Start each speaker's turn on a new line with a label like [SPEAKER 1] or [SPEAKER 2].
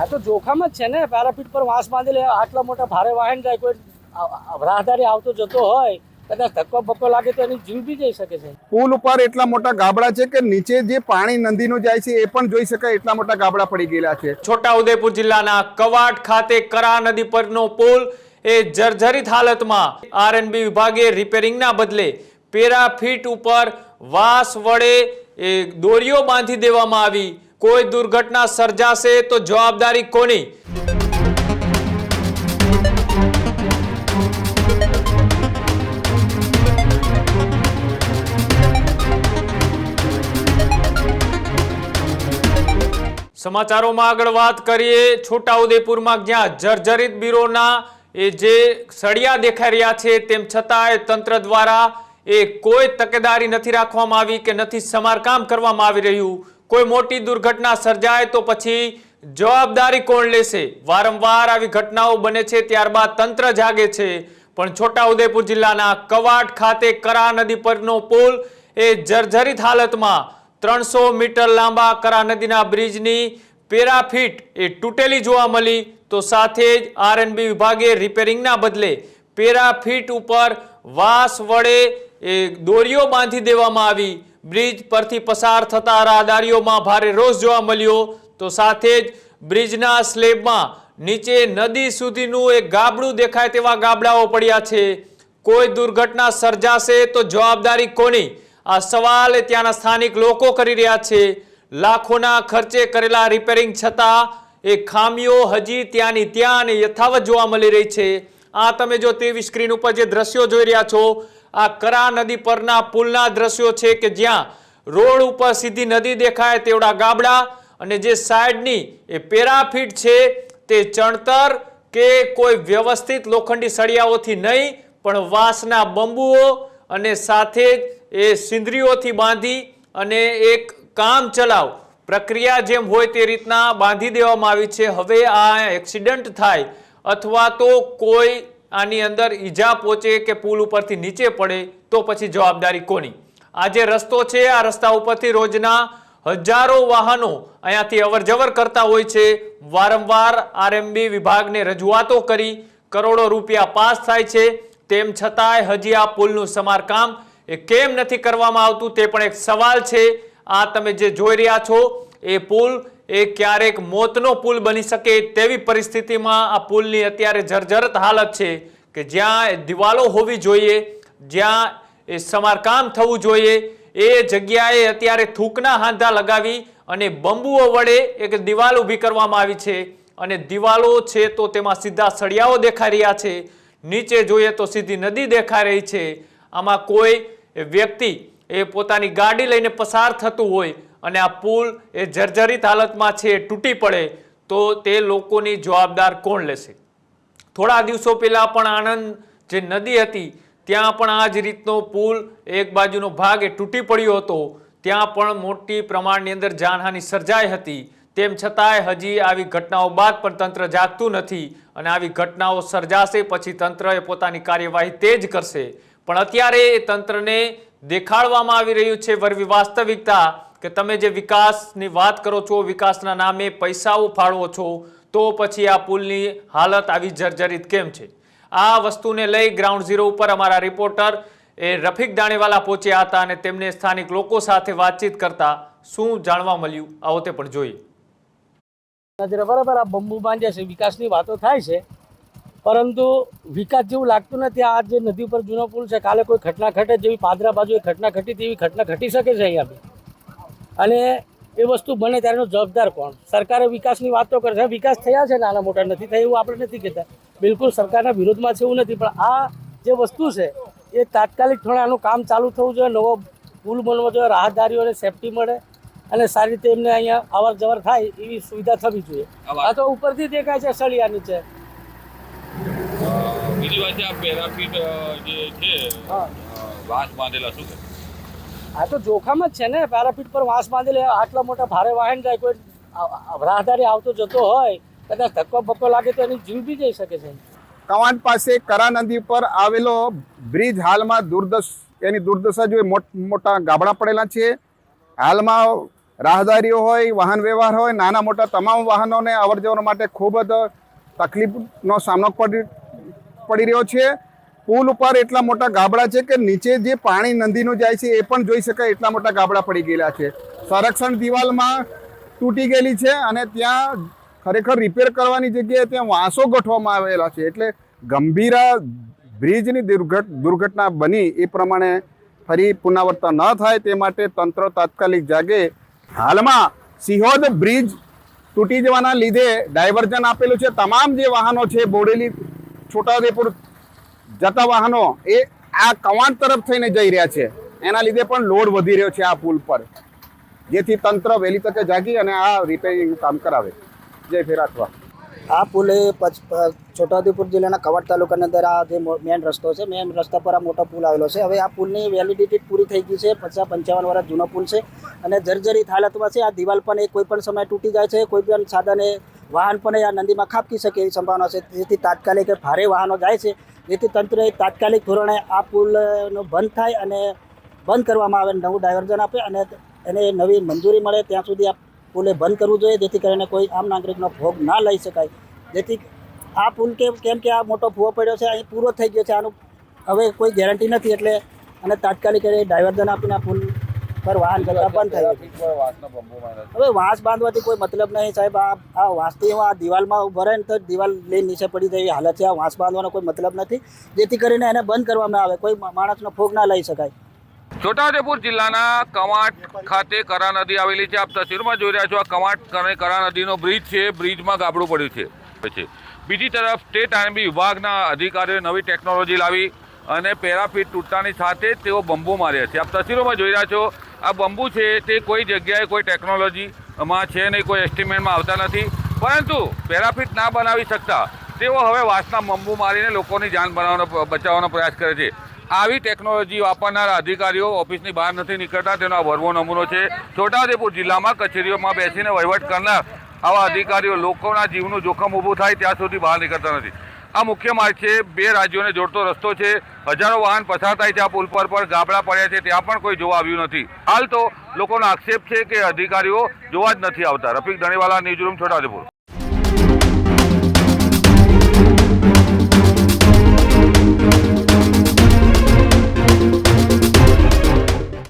[SPEAKER 1] આ તો જોખમ જ છે ને. પેરાપીટ પર વાંસ બાંધી લે આટલા મોટા ભારે વાહન જાય કોઈ રાહદારી આવતો જતો હોય કદાચ ધક્કો બક્કો લાગે તો એની જીવ બી જઈ શકે છે.
[SPEAKER 2] પુલ ઉપર એટલા મોટા ગાબડા છે કે નીચે જે પાણી નદીનું જાય છે એ પણ જોઈ શકાય એટલા મોટા ગાબડા પડી ગયેલા છે.
[SPEAKER 3] છોટા ઉદયપુર જિલ્લાના કવાટ ખાતે કરા નદી પરનો પુલ એ જર્જરિત હાલતમાં આરએનબી વિભાગે રિપેરિંગના બદલે પેરાફીટ ઉપર વાસ વડે એ દોરીઓ બાંધી દેવામાં આવી. કોઈ દુર્ઘટના સર્જાશે તો જવાબદારી કોની? સમાચારોમાં આગળ વાત કરીએ. છોટાઉદેપુરમાં જ્યાં જર્જરિત બીરોના એ જે સળિયા દેખાઈ રહ્યા છે તેમ છતાંય તંત્ર દ્વારા એ કોઈ તકેદારી નથી રાખવામાં આવી કે નથી સમારકામ કરવામાં આવી રહ્યું. કોઈ મોટી દુર્ઘટના સર્જાય તો પછી જવાબદારી કોણ લેશે? વારંવાર આવી ઘટનાઓ બને છે, ત્યારબાદ તંત્ર જાગે છે. પણ છોટાઉદેપુર જિલ્લાના કવાટ ખાતે કરા નદી પરનો પુલ એ જર્જરિત હાલતમાં ત્રણસો મીટર લાંબા કરા નદીના બ્રિજની પેરાફીટ એ તૂટેલી જોવા મળી. તો સાથે જ આરએનબી વિભાગે રિપેરિંગના બદલે પેરાફીટ ઉપર વાસ વડે એ દોરીઓ બાંધી દેવામાં આવી. બ્રિજ પરથી પસાર થતા રાહદારીઓમાં ભારે રોષ જોવા મળ્યો. તો સાથે જ બ્રિજના સ્લેબમાં નીચે નદી સુધીનું એક ગાબડું દેખાય તેવા ગાબડાઓ પડ્યા છે. કોઈ દુર્ઘટના સર્જાશે તો જવાબદારી કોની? આ સવાલ ત્યાંના સ્થાનિક લોકો કરી રહ્યા છે. લાખોના ખર્ચે કરેલા રિપેરિંગ છતાં એ ખામીઓ હજી ત્યાંની ત્યાં યથાવત જોવા મળી રહી છે. આ તમે જો ટીવી સ્ક્રીન ઉપર જે દ્રશ્યો જોઈ રહ્યા છો આ કરા નદી પરના પુલના દ્રશ્યો છે કે જ્યાં રોડ ઉપર સીધી નદી દેખાય તેવડા ગાબડા અને જે સાઈડની એ પેરાફીટ છે તે ચણતર કે કોઈ વ્યવસ્થિત લોખંડી સળિયાઓથી નહીં, પણ વાંસના બંબુઓ અને સાથે જ એ સિંદરીઓથી બાંધી અને એક કામ ચલાવ પ્રક્રિયા જેમ હોય તે રીતના બાંધી દેવામાં આવી છે. હવે આ એક્સિડન્ટ થાય અથવા તો કોઈ આની અંદર ઈજા પહોંચે કે પુલ ઉપરથી નીચે પડે, તો પછી જવાબદારી કોની? આ જે રસ્તો છે, આ રસ્તા ઉપરથી રોજના હજારો વાહનો અહીંયાથી અવરજવર કરતા હોય છે. વારંવાર આરએમબી વિભાગને રજૂઆતો કરી, કરોડો રૂપિયા પાસ થાય છે. તેમ છતાંય હજી આ પુલનું સમારકામ એ કેમ નથી કરવામાં આવતું તે પણ એક સવાલ છે. આ તમે જે જોઈ રહ્યા છો, એ પુલ એ ક્યારેક મોતનો પુલ બની શકે તેવી પરિસ્થિતિમાં આ પુલની અત્યારે જર્જરત હાલત છે કે જ્યાં દિવાલો હોવી જોઈએ, જ્યાં એ સમારકામ થવું જોઈએ, એ જગ્યાએ અત્યારે થૂકના હાંધા લગાવી અને બંબુઓ વડે એક દિવાલ ઊભી કરવામાં આવી છે. અને દિવાલો છે તો તેમાં સીધા સળિયાઓ દેખાઈ રહ્યા છે. નીચે જોઈએ તો સીધી નદી દેખાઈ રહી છે. આમાં કોઈ વ્યક્તિ એ પોતાની ગાડી લઈને પસાર થતું હોય અને આ પુલ એ જર્જરિત હાલતમાં છે, એ તૂટી પડે, તો તે લોકોની જવાબદાર કોણ લેશે? થોડા દિવસો પહેલાં પણ આણંદ જે નદી હતી, ત્યાં પણ આ જ રીતનો પુલ એક બાજુનો ભાગ એ તૂટી પડ્યો હતો. ત્યાં પણ મોટી પ્રમાણની અંદર જાનહાનિ સર્જાઈ હતી. તેમ છતાંય હજી આવી ઘટનાઓ બાદ પણ તંત્ર જાગતું નથી અને આવી ઘટનાઓ સર્જાશે પછી તંત્ર એ પોતાની કાર્યવાહી તે જ કરશે. પણ અત્યારે એ તંત્રને દેખાડવામાં આવી રહ્યું છે વરવી વાસ્તવિકતા કે તમે જે વિકાસની વાત કરો છો, વિકાસના નામે પૈસાઓ ફાળવો છો, તો પછી આ પુલની હાલત આવી જર્જરિત કેમ છે? આ વસ્તુને લઈ ગ્રાઉન્ડ ઝીરો ઉપર અમારા રિપોર્ટર એ રફીક દાણીવાલા પહોંચ્યા હતા અને તેમને સ્થાનિક લોકો સાથે વાતચીત કરતા શું જાણવા મળ્યું આવો તે પણ જોઈએ.
[SPEAKER 1] બરાબર, આ બંબુ બાંધ્યા છે, વિકાસની વાતો થાય છે, પરંતુ વિકાસ જેવું લાગતું નથી. આ જે નદી પર જૂનો પુલ છે, કાલે કોઈ ઘટના ઘટે જેવી, પાદરા બાજુ ઘટના ઘટી તેવી ઘટના ઘટી શકે છે અહીંયા અને એ વસ્તુ બને ત્યારેનો જવાબદાર કોણ? સરકારે વિકાસની વાતો કરે છે. વિકાસ થયા છે નાના મોટા નથી થયા એવું આપણે નથી કહેતા. બિલકુલ સરકારના વિરોધમાં છે એવું નથી પણ આ જે વસ્તુ છે એ તાત્કાલિક થોડા આનું કામ ચાલુ થવું જોઈએ નવો પુલ બનવો જોઈએ રાહદારીઓને સેફટી મળે અને સારી રીતે એમને અહીંયા અવર જવર થાય એવી સુવિધા થવી જોઈએ. આ તો ઉપરથી દેખાય છે સળિયા નીચે.
[SPEAKER 4] બીજી વાત છે આ પેરાફીટ જે છે વાંસ બાંધેલા શું છે
[SPEAKER 1] આ તો જોખમ જ છે ને. પેરાપીટ પર વાંસ બાંધી લે આટલા મોટા ભારે વાહન જાય, કોઈ રાહદારી આવતો જતો હોય, કદાચ ધક્કો બક્કો લાગે તો એની જીવ બી જઈ શકે છે.
[SPEAKER 2] કવાંટ પાસે કરા નદી પર આવેલો બ્રિજ હાલમાં દુર્દશ, એની દુર્દશા જોઈએ મોટ- ગાબડા પડેલા છે. હાલમાં રાહદારીઓ હોય, વાહન વ્યવહાર હોય, નાના મોટા તમામ વાહનોને અવર જવર માટે ખૂબ જ તકલીફનો સામનો પડી રહ્યો છે. પુલ ઉપર એટલા મોટા ગાબડા છે કે નીચે જે પાણી નદીનું જાય છે એ પણ જોઈ શકાય એટલા મોટા ગાબડા પડી ગયેલા છે. સંરક્ષણ દિવાલમાં તૂટી ગયેલી છે અને ત્યાં ખરેખર રિપેર કરવાની જગ્યાએ ત્યાં વાંસો ગોઠવવામાં આવેલા છે. એટલે ગંભીરા બ્રિજની દુર્ઘટ, દુર્ઘટના બની એ પ્રમાણે ફરી પુનરાવર્તન ન થાય તે માટે તંત્ર તાત્કાલિક જાગે. હાલમાં સિહોદ બ્રિજ તૂટી જવાના લીધે ડાયવર્ઝન આપેલું છે. તમામ જે વાહનો છે, બોડેલી, છોટાઉદેપુર જતા વાહનો એ આ કવાંટ તરફ થઈને જઈ રહ્યા છે. એના લીધે પણ લોડ વધી રહ્યો છે આ પુલ પર. જેથી તંત્ર વહેલી તકે જાગી અને આ રિપેરિંગ કામ કરાવે. જય ફેરાથવા
[SPEAKER 5] આ પુલ એ છોટાઉદેપુર જિલ્લાના કવાડ તાલુકાની અંદર આ જે મેન રસ્તો છે મેન રસ્તા પર આ મોટો પુલ આવેલો છે. હવે આ પુલની વેલિડિટી પૂરી થઈ ગઈ છે. પચાસ પંચાવન વર્ષ જૂનો પુલ છે અને જર્જરિત હાલતમાં છે. આ દિવાલ પણ એ કોઈ પણ સમયે તૂટી જાય છે, કોઈ પણ સાધને વાહન પણ આ નદીમાં ખાબકી શકે એવી સંભાવના છે. જેથી તાત્કાલિક ભારે વાહનો જાય છે. જેથી તંત્રએ તાત્કાલિક ધોરણે આ પુલનો બંધ થાય અને બંધ કરવામાં આવે નવું ડાયવર્ઝન આપે અને એને નવી મંજૂરી મળે ત્યાં સુધી આ પુલે બંધ કરવું જોઈએ. જેથી કરીને કોઈ આમ નાગરિકનો ભોગ ના લઈ શકાય. જેથી આ પુલ કેમ કેમ કે આ મોટો ભૂવો પડ્યો છે, અહીં પૂરો થઈ ગયો છે. આનું હવે કોઈ ગેરંટી નથી એટલે અને તાત્કાલિક ડાયવર્ઝન આપીને આ પુલ પર વાહન કરતા બંધ થઈ ગયું હવે વાંસ બાંધવાથી કોઈ મતલબ નહીં સાહેબ આ આ વાંસથી આ દિવાલમાં ઊભા રહે ને તો દિવાલ લઈને નીચે પડી જાય હાલત છે. આ વાંસ બાંધવાનો કોઈ મતલબ નથી. જેથી કરીને એને બંધ કરવામાં આવે. કોઈ માણસનો ભોગ ના લઈ શકાય.
[SPEAKER 4] છોટાઉદેપુર જિલ્લાના કમાટ ખાતે કરા નદી આવેલી છે. આપ તસવીરમાં જોઈ રહ્યા છો આ કમાટ અને કરા નદીનો બ્રિજ છે. બ્રિજમાં ગાબડું પડ્યું છે. છે. બીજી તરફ સ્ટેટ આર્મી વિભાગના અધિકારીઓએ નવી ટેકનોલોજી લાવી અને પેરાફીટ તૂટતાની સાથે જ તેઓ બંબુ માર્યા છે. આપ તસવીરોમાં જોઈ રહ્યા છો આ બંબુ છે તે કોઈ જગ્યાએ કોઈ ટેકનોલોજીમાં છે નહીં, કોઈ એસ્ટિમેટમાં આવતા નથી. પરંતુ પેરાફિટ ના બનાવી શકતા તેઓ હવે વાસના બંબુ મારીને લોકોની જાન બનાવવાનો બચાવવાનો પ્રયાસ કરે છે. આવી ટેકનોલોજી વાપરનારા અધિકારીઓ ઓફિસની બહાર નથી નીકળતા, તેનો આ ભરવો નમૂનો છે. છોટાઉદેપુર જિલ્લામાં કચેરીઓમાં બેસીને વહીવટ કરનાર આવા અધિકારીઓ લોકોના જીવનું જોખમ ઊભું થાય, ત્યાં સુધી બહાર નીકળતા નથી. આ મુખ્ય માર્ગ છે. બે રાજ્યોને જોડતો રસ્તો છે. હજારો વાહન પસાર થાય છે આ પુલ પર પણ ગાબડા પડ્યા છે. ત્યાં પણ કોઈ જોવા આવ્યું નથી. હાલ તો લોકોનો આક્ષેપ છે કે અધિકારીઓ જોવા જ નથી આવતા. Rafik Dhaniwala, news room, Chhotaudepur.